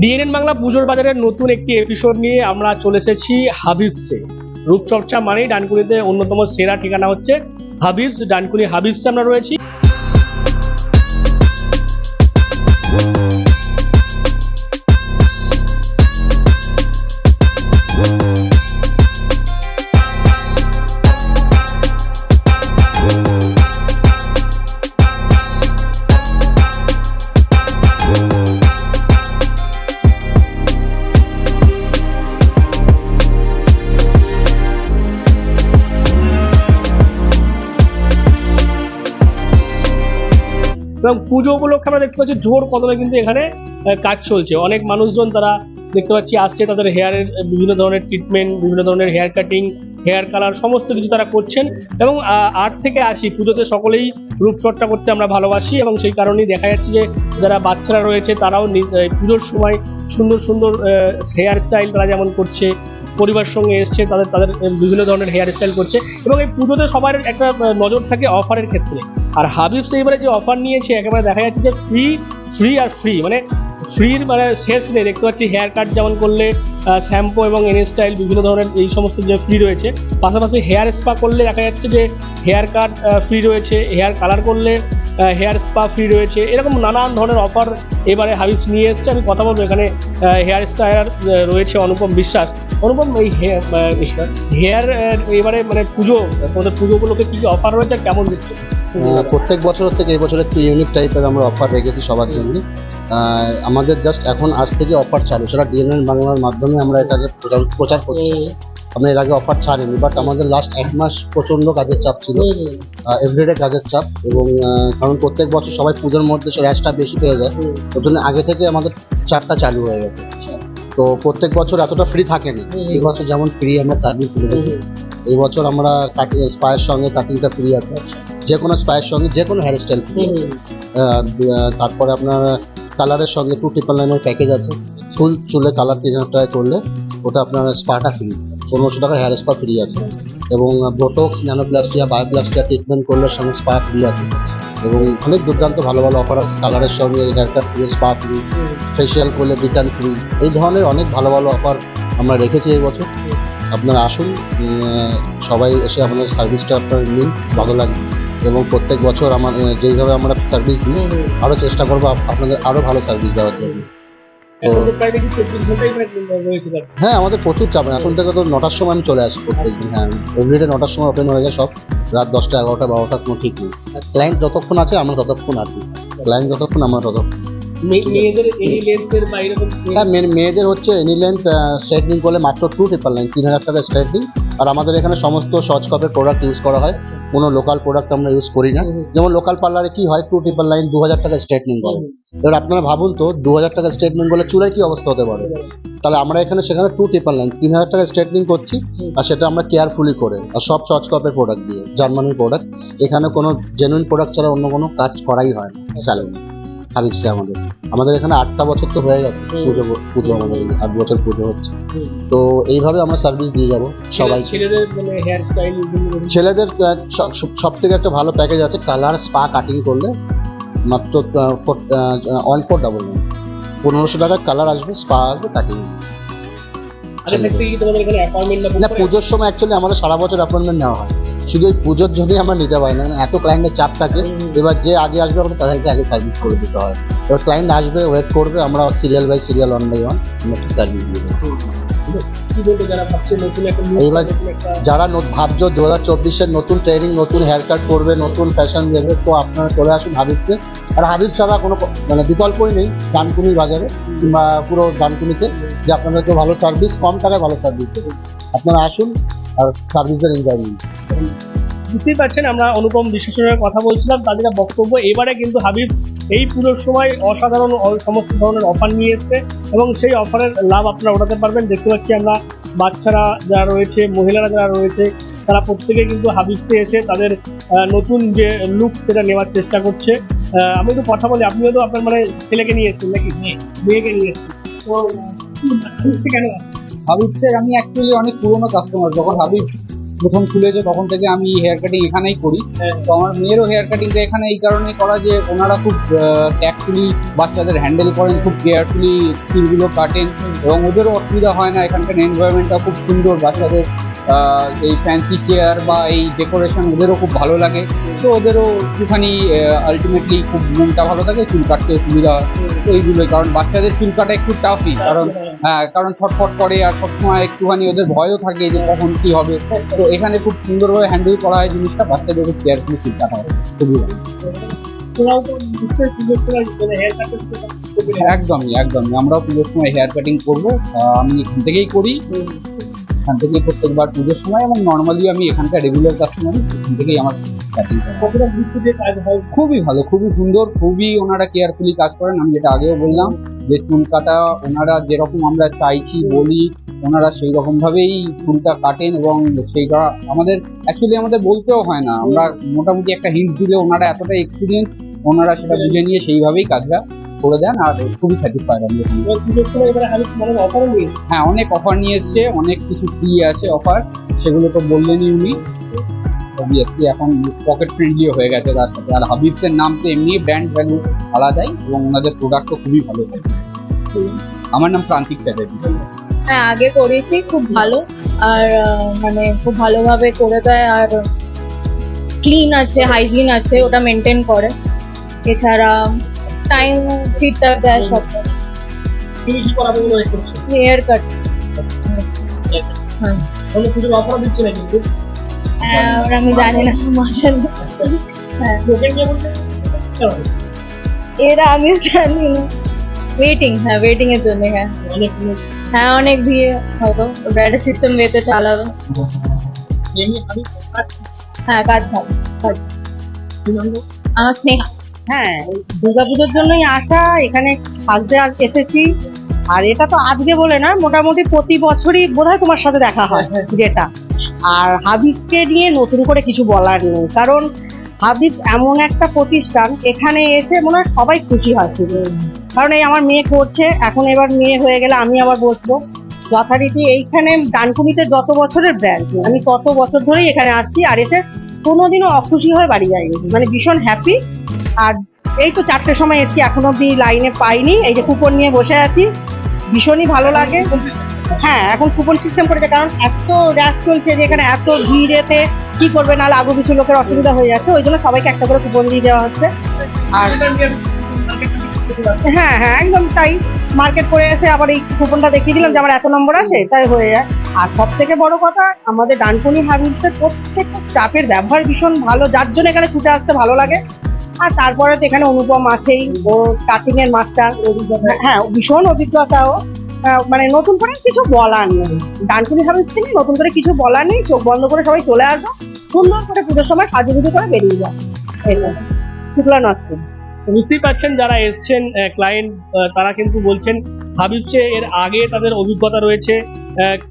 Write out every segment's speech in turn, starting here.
DNN Bangla পুজোর বাজারের নতুন একটি এপিসোড নিয়ে আমরা চলে এসেছি হাবিবসে। রূপচর্চা মানেই ডানকুনিতে অন্যতম সেরা ঠিকানা হচ্ছে হাবিবস। ডানকুনি হাবিবসে আমরা রয়েছি। এবং পুজো উপলক্ষে আমরা দেখতে পাচ্ছি জোর কদমে কিন্তু এখানে কাজ চলছে। অনেক মানুষজন তারা দেখতে পাচ্ছি আসছে, তাদের হেয়ারের বিভিন্ন ধরনের ট্রিটমেন্ট বিভিন্ন ধরনের হেয়ার কাটিং হেয়ার কালার সমস্ত কিছু তারা করছেন এবং আট থেকে আসি পুজোতে সকলেই রূপচর্চা করতে আমরা ভালোবাসি এবং সেই কারণেই দেখা যাচ্ছে যে যারা বাচ্চারা রয়েছে তারাও পুজোর সময় সুন্দর সুন্দর হেয়ার স্টাইল তারা যেমন করছে পরিবার সঙ্গে এসছে, তাদের তাদের বিভিন্ন ধরনের হেয়ার স্টাইল করছে এবং এই পুজোতে সবার একটা নজর থাকে অফারের ক্ষেত্রে। আর হাবিবস এবারে যে অফার নিয়েছে, একেবারে দেখা যাচ্ছে যে ফ্রি ফ্রি আর ফ্রি মানে ফ্রির মানে শেষ নেই। দেখতে পাচ্ছি হেয়ার কাট যেমন করলে শ্যাম্পু এবং এন স্টাইল বিভিন্ন ধরনের এই সমস্ত যে ফ্রি রয়েছে। পাশাপাশি হেয়ার স্পা করলে দেখা যাচ্ছে যে হেয়ার কাট ফ্রি রয়েছে হেয়ার কালার করলে হেয়ার স্পা ফ্রি রয়েছে। এরকম নানান ধরনের অফার এবারে হাবিবস নিয়ে এসছে। আমি কথা বলব এখানে হেয়ার স্টাইলার রয়েছে অনুপম বিশ্বাস। অনুপম এই হেয়ার হেয়ার এবারে মানে পুজো তোমাদের পুজোগুলোকে কী কী অফার রয়েছে কেমন দিচ্ছে? প্রত্যেক বছরের থেকে এই বছর একটু ইউনিক টাইপের আমরা অফার রেখেছি সবার জন্য। আমাদের জাস্ট এখন আজ থেকে অফার চালু। সেটা ডিএনএন বাংলার মাধ্যমে আমরা এটাকে প্রচার প্রচার করছি। আমরা এর আগে অফার ছাড়িনি বাট আমাদের লাস্ট এক মাস প্রচণ্ড কাজের চাপ ছিল। এভরিডে কাজের চাপ এবং কারণ প্রত্যেক বছর সবাই পুজোর মধ্যে র্যাশটা বেশি পেয়ে যায়। ওর জন্য আগে থেকে আমাদের চারটা চালু হয়ে গেছে। তো প্রত্যেক বছর এতটা ফ্রি থাকেনি। এই বছর যেমন ফ্রি আমরা সার্ভিস রেখেছি এই বছর আমরা কাটিং স্পায়ের সঙ্গে কাটিংটা ফ্রি আছে। যে কোনো স্পায়ের সঙ্গে যে কোনো হেয়ার স্টাইল ফ্রি তারপরে আপনার কালারের সঙ্গে টু ট্রিপল লাইনের প্যাকেজ আছে। ফুল চুলে কালার তিন হাজার টাকায় করলে ওটা আপনার স্পাটা ফ্রি পনেরোশো টাকা হেয়ার স্পা ফ্রি আছে। এবং বোটক্স ন্যানোপ্লাস্টিয়া বায়োপ্লাস্টিয়া ট্রিটমেন্ট করলে সঙ্গে স্পা ফ্রি আছে। এবং অনেক দুর্দান্ত ভালো ভালো অফার আছে। কালারের সঙ্গে হেয়ারটা ফ্রি স্পা ফ্রি ফেসিয়াল করলে রিটার্ন ফ্রি এই ধরনের অনেক ভালো ভালো অফার আমরা রেখেছি এই বছর। আপনারা আসুন সবাই এসে আমাদের সার্ভিসটা আপনার নিন, ভালো লাগবে। এবং প্রত্যেক বছর আমার যেইভাবে আমরা সার্ভিস দিই আরও চেষ্টা করব আপনাদের আরও ভালো সার্ভিস দেওয়ার জন্য। হ্যাঁ। আমাদের প্রচুর চাপ এখন থেকে তো নটার সময় আমি চলে আসি প্রত্যেক দিন। হ্যাঁ এভরিডে নটার সময় ওপেন হয়ে যায় সব। রাত দশটা এগারোটা বারোটা কোনো ঠিক নেই। ক্লায়েন্ট যতক্ষণ আছে আমরা ততক্ষণ আছি। ক্লায়েন্ট যতক্ষণ আমরা ততক্ষণ। মেয়েদের এই লেন্থের বা এরকম হ্যাঁ মেয়েদের হচ্ছে এনি লেন্থ স্ট্রেটনিং করলে মাত্র টু ট্রিপল লাইন তিন হাজার টাকা স্ট্রেটনিং আর আমাদের এখানে সমস্ত সচ কপের প্রোডাক্ট ইউজ করা হয়। কোনো লোকাল প্রোডাক্ট আমরা ইউজ করি না। যেমন লোকাল পার্লারে কি হয় টু ট্রিপল লাইন দু হাজার টাকা স্ট্রেটনিং করে এবার আপনারা ভাবুন তো দু হাজার টাকা স্ট্রেটনিং করলে চুলের কি অবস্থা হতে পারে? তাহলে আমরা এখানে সেখানে টু ট্রিপল লাইন তিন হাজার টাকা স্ট্রেটনিং করছি। আর সেটা আমরা কেয়ারফুলি করে আর সব সচ কপের প্রোডাক্ট দিয়ে জার্মানির প্রোডাক্ট এখানে কোনো জেনুইন প্রোডাক্ট ছাড়া অন্য কোনো কাজ করাই হয় না স্যালুনে হাবিবসে আমাদের। আমাদের এখানে আটটা বছর তো হয়ে গেছে পুজো পুজো আমাদের আট বছর পুজো হচ্ছে। তো এইভাবে আমরা সার্ভিস দিয়ে যাব সবাই ছেলেদের মানে হেয়ার স্টাইল ছেলেদের সব থেকে একটা ভালো প্যাকেজ আছে কালার স্পা কাটিং করলে মাত্র ওয়ান ফোর ডাবল নাইন পনেরোশো টাকার কালার আসবে স্পা আসবে কাটিং না পুজোর সময় অ্যাকচুয়ালি আমাদের সারা বছর অ্যাপয়েন্টমেন্ট নেওয়া হয়। শুধু এই পুজোর জন্যই আমরা নিতে পারি না এত ক্লায়েন্টের চাপ থাকে। এবার যে আগে আসবে আমাদের তাদেরকে আগে সার্ভিস করে দিতে হয়। এবার ক্লায়েন্ট আসবে ওয়েট করবে আমরা serial by serial online by আমরা সার্ভিস দিয়ে দেবো। কি বলব যারা ভাবছে নতুন একটা এইবার- যারা ভাবছ দু হাজার চব্বিশের নতুন ট্রেনিং নতুন হেয়ার কাট করবে নতুন ফ্যাশন দেবে তো আপনারা চলে আসুন হাবিবসে। আর হাবিব ছাড়া কোনো মানে বিকল্পই নেই ডানকুনি বাজারে কিংবা পুরো ডানকুনিতে যে আপনাদেরকে ভালো সার্ভিস কম টাকায় ভালো সার্ভিস দেবে। আপনারা আসুন আর সার্ভিসের এনজয় নিন। বুঝতেই পারছেন আমরা অনুপম বিশ্লেষণের কথা বলছিলাম তাদের বক্তব্য এবারে কিন্তু হাবিব এই পুজোর সময় অসাধারণ সমস্ত ধরনের অফার নিয়ে এসছে এবং সেই অফারের লাভ আপনারা ওঠাতে পারবেন। দেখতে পাচ্ছি আমরা বাচ্চারা যারা রয়েছে মহিলারা যারা রয়েছে তারা প্রত্যেকে কিন্তু হাবিবসে এসে তাদের নতুন যে লুক সেটা নেওয়ার চেষ্টা করছে। আমি একটু কথা বলি আপনিও তো আপনার মানে ছেলেকে নিয়ে এসেছেন নাকি? মেয়েকে নিয়ে এসেছেন। তো কেন? হাবিবসের আমি অ্যাকচুয়ালি অনেক পুরোনো কাস্টমার যখন হাবিব প্রথম খুলেছে তখন থেকে আমি হেয়ার কাটিং এখানেই করি। হ্যাঁ। তো আমার মেয়েরও হেয়ার কাটিংটা এখানে এই কারণে করা যে ওনারা খুব ট্যাক্টফুলি বাচ্চাদের হ্যান্ডেল করেন খুব কেয়ারফুলি চুলগুলো কাটেন এবং ওদেরও অসুবিধা হয় না এখানকার এনভায়রনমেন্টটা খুব সুন্দর বাচ্চাদের এই ফ্যান্সি চেয়ার বা এই ডেকোরেশন ওদেরও খুব ভালো লাগে। তো ওদেরও একটুখানি আলটিমেটলি খুব মনটা ভালো থাকে চুল কাটতে সুবিধা হয়। তো এইগুলোই কারণ বাচ্চাদের চুল কাটা একটু টাফই কারণ কারণ ছটফট করে আর সবসময় একটুখানি ওদের ভয়ও থাকে যে কখন কি হবে। তো এখানে খুব সুন্দরভাবে হ্যান্ডেল করা হয় জিনিসটা বাচ্চাদের খুব কেয়ারফুলি কাটা হয়। খুবই ভালো। মানে একদমই একদমই। আমরাও পুজোর সময় হেয়ার কাটিং করব। আমি এখান থেকেই করি। এখান থেকেই প্রত্যেকবার পুজোর সময় এবং নর্মালি আমি এখানকার রেগুলার কাস্টমার এখান থেকেই আমার হয়। হয়? খুবই ভালো খুবই সুন্দর খুবই ওনারা কেয়ারফুলি কাজ করেন আমি যেটা আগেও বললাম। যে চুল কাটা ওনারা যেরকম আমরা চাইছি বলি ওনারা সেই রকমভাবেই চুলটা কাটেন এবং সেইটা আমাদের অ্যাকচুয়ালি আমাদের বলতেও হয় না। আমরা মোটামুটি একটা হিন্ট দিলে ওনারা এতটা এক্সপিরিয়েন্স ওনারা সেটা বুঝে নিয়ে সেইভাবেই কাজটা করে দেন আর খুবই স্যাটিসফাইড আমি এখানে। এবার পুজোর সময় এবারে আমি মানে হ্যাঁ অনেক অফার নিয়ে এসছে অনেক কিছু ফ্রি আছে অফার সেগুলো তো বললেনই উনি। অবভিয়াসলি এখন পকেট ফ্রেন্ডলিও হয়ে গেছে তার সাথে। আর হাবিবসের নাম তো এমনি ব্র্যান্ড ভ্যালু আলাদাই এবং ওনাদের প্রোডাক্টও খুবই ভালো থাকে আমার নাম প্রান্তিক চ্যাটার্জি। হ্যাঁ আগে করেছি খুব ভালো। আর মানে খুব ভালোভাবে করে দেয় আর ক্লিন আছে হাইজিন আছে ওটা মেনটেন করে। এছাড়া টাইম ঠিকঠাক দেয় সব। হেয়ার কাট হ্যাঁ। আর আমি জানি না। মজা হ্যাঁ। বলতে এরা আমি জানি না। ওয়েটিং হ্যাঁ ওয়েটিং এর জন্য হ্যাঁ। অনেক হ্যাঁ অনেক ভিড় হয়তো। ওটা একটা সিস্টেম ওয়েতে চালাবে। হ্যাঁ কাজ ভালো? আমার স্নেহা। হ্যাঁ দুর্গাপুজোর জন্যই আসা এখানে সাজতে এসেছি। আর এটা তো আজকে বলে না মোটামুটি প্রতি বছরই বোধহয় তোমার সাথে দেখা হয় যেটা। আর হাবিবসকে নিয়ে নতুন করে কিছু বলার নেই কারণ হাবিবস এমন একটা প্রতিষ্ঠান, এখানে এসে মনে হয় সবাই খুশি হয় শুধু কারণ এই আমার মেয়ে করছে, এখন এবার মেয়ে হয়ে গেলে আমি আবার বসবো। যথারীতি এইখানে ডানকুনিতে যত বছরের ব্রাঞ্চ আমি তত বছর ধরেই এখানে আসছি আর এসে কোনোদিনও অখুশি হয়ে বাড়ি যাইনি। মানে ভীষণ হ্যাপি আর এই তো চারটের সময় এসছি, এখন অব্দি লাইনে পাইনি। এই যে কুপন নিয়ে বসে আছি, ভীষণই ভালো লাগে। হ্যাঁ এখন কুপন সিস্টেম করেছে কারণ এত র্যাশ চলছে যে এখানে এত ভিড়েতে কি করবে? নাহলে আগে কিছু লোকের অসুবিধা হয়ে যাচ্ছে ওই জন্য সবাইকে একটা করে কুপন দিয়ে দেওয়া হচ্ছে। আর হ্যাঁ হ্যাঁ একদম তাই। মার্কেট করে এসে আবার এই কুপনটা দেখিয়ে দিলাম যে আমার এত নম্বর আছে তাই হয়ে যায়। আর সব থেকে বড় কথা আমাদের ডানকুনি হাবিবসের প্রত্যেকটা স্টাফের ব্যবহার ভীষণ ভালো যার জন্য এখানে ছুটে আসতে ভালো লাগে। আর তারপরে তো এখানে অনুপম আছেই ও কাটিং এর মাস্টার হ্যাঁ ভীষণ অভিজ্ঞতাও আহ, মানে নতুন করে কিছু বলার নেই। ডানকুনি হাবিবস থেকে নতুন করে কিছু বলার নেই, চোখ বন্ধ করে সবাই চলে আসো সুন্দর করে পুজোর সময় সাজুগুজু করে বেরিয়ে এটা শুক্লা নষ্ট। বুঝতেই পারছেন যারা এসছেন ক্লায়েন্ট তারা কিন্তু বলছেন হাবিবসে এর আগে তাদের অভিজ্ঞতা রয়েছে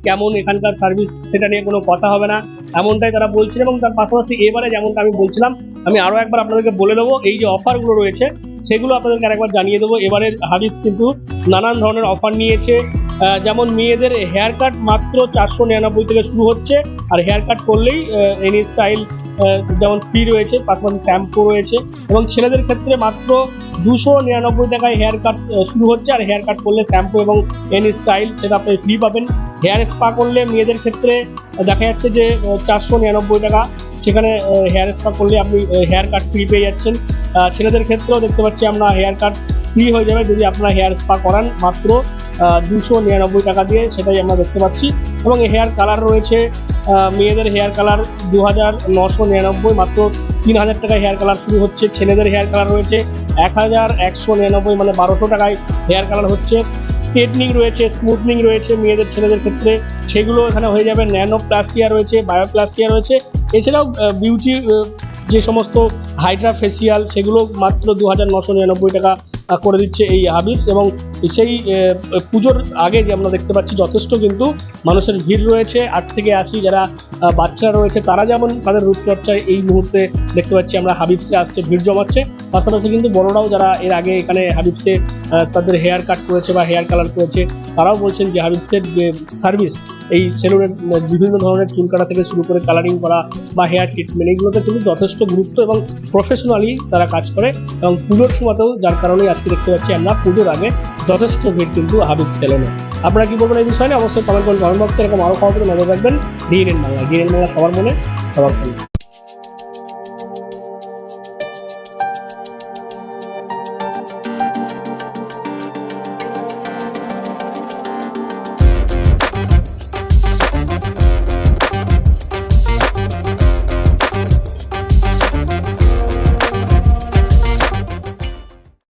কেমন এখানকার সার্ভিস সেটা নিয়ে কোনো কথা হবে না, এমনটাই তারা বলছেন এবং তার পাশাপাশি এবারে যেমনটা আমি বলছিলাম, আমি আরও একবার আপনাদেরকে বলে দেবো, এই যে অফারগুলো রয়েছে সেগুলো আপনাদেরকে আরেকবার জানিয়ে দেবো। এবারের হাবিবস কিন্তু নানান ধরনের অফার নিয়েছে। যেমন মেয়েদের হেয়ার কাট মাত্র চারশো নিরানব্বই থেকে শুরু হচ্ছে। আর হেয়ার কাট করলেই এনি স্টাইল যেমন ফ্রি রয়েছে, পাশাপাশি শ্যাম্পু রয়েছে। এবং ছেলেদের ক্ষেত্রে মাত্র দুশো নিরানব্বই টাকায় হেয়ার কাট শুরু হচ্ছে। আর হেয়ার কাট করলে শ্যাম্পু এবং এনি স্টাইল সেটা আপনি ফ্রি পাবেন। হেয়ার স্পা করলে মেয়েদের ক্ষেত্রে দেখা যাচ্ছে যে চারশো নিরানব্বই টাকা। সেখানে হেয়ার স্পা করলে আপনি হেয়ার কাট ফ্রি পেয়ে যাচ্ছেন। ছেলেদের ক্ষেত্রেও দেখতে পাচ্ছি আমরা হেয়ার কাট ফ্রি হয়ে যাবে যদি আপনারা হেয়ার স্পা করান মাত্র দুশো নিরানব্বই টাকা দিয়ে, সেটাই আমরা দেখতে পাচ্ছি। এবং হেয়ার কালার রয়েছে মেয়েদের হেয়ার কালার দু হাজার নশো নিরানব্বই, মাত্র তিন হাজার টাকায় হেয়ার কালার শুরু হচ্ছে। ছেলেদের হেয়ার কালার রয়েছে এক হাজার একশো নিরানব্বই মানে বারোশো টাকায় হেয়ার কালার হচ্ছে। স্ট্রেটনিং রয়েছে, স্মুথনিং রয়েছে মেয়েদের, ছেলেদের ক্ষেত্রে। সেগুলো এখানে হয়ে যাবে ন্যানো প্লাস্টিয়া রয়েছে, বায়োপ্লাস্টিয়া রয়েছে। এছাড়াও বিউটি যে সমস্ত হাইড্রা ফেসিয়াল সেগুলো মাত্র দু হাজার নশো নিরানব্বই টাকা করে দিচ্ছে এই হাবিবস এবং সেই পুজোর আগে যে আমরা দেখতে পাচ্ছি যথেষ্ট কিন্তু মানুষের ভিড় রয়েছে। আট থেকে আশি যারা বাচ্চারা রয়েছে, তারা যেমন তাদের রূপচর্চায় এই মুহূর্তে দেখতে পাচ্ছি আমরা হাবিবসে আসছে, ভিড় জমাচ্ছে। পাশাপাশি কিন্তু বড়রাও যারা এর আগে এখানে হাবিবসে তাদের হেয়ার কাট করেছে বা হেয়ার কালার করেছে, তারাও বলছেন যে হাবিবসের যে সার্ভিস এই সেলুনের বিভিন্ন ধরনের চুল কাটা থেকে শুরু করে কালারিং করা বা হেয়ার ট্রিটমেন্ট এইগুলোতে কিন্তু যথেষ্ট গুরুত্ব এবং প্রফেশনালি তারা কাজ করে এবং পুজোর সময়তেও যার কারণেই আজকে দেখতে পাচ্ছি আমরা পুজোর আগে যথেষ্ট ভিড় কিন্তু হাবিব সেলুনে আপনারা কি বলবেন এই বিষয়ে অবশ্যই কমেন্ট করুন। কমেন্ট বক্সে এরকম আরও খবর নজর রাখবেন। ডিএনএন বাংলা ডিএনএন বাংলা সবার মনে, সবার